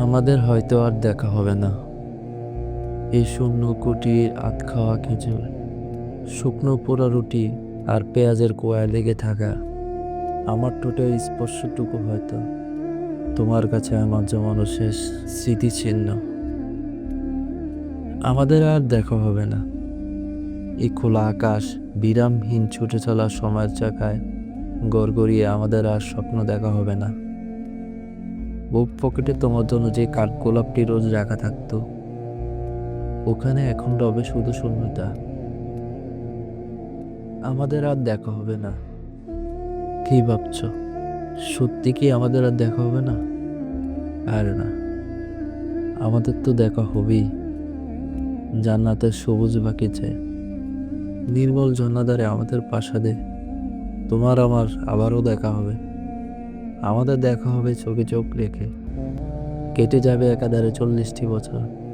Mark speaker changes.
Speaker 1: আমাদের হয়তো আর দেখা হবে না। এই শূন্য কুটির, আত খাওয়া, খেজুর, শুকনো পোড়া রুটি আর পেঁয়াজের কোয়ায় লেগে থাকা, আমার ঠোঁটের স্পর্শটুকু হয়তো। তোমার কাছে আমার জমানো শেষ স্মৃতিচিহ্ন। আমাদের আর দেখা হবে না। এই খোলা আকাশ, বিরামহীন ছুটে চলা সময়ের চাকায় গড়গড়িয়ে আমাদের আর স্বপ্ন দেখা হবে না। বুক পকেটে তোমার জন্য যে কাঠ গোলাপটি রোজ রাখা থাকতো। ওখানে এখন রবে শুধু শূন্যতা। আমাদের আর দেখা হবে না। কি ভাবছ? সত্যি কি আমাদের আর দেখা হবে না? আর না। আমাদের তো দেখা হবেই। জান্নাতের সবুজ বাকিছে নির্মল ঝর্ণাধারে আমাদের প্রাসাদে। তোমার আমার আবারও দেখা হবে। আমাদের দেখা হবে চোখে চোখ রেখে। কেটে যাবে একাধারে চল্লিশটি বছর।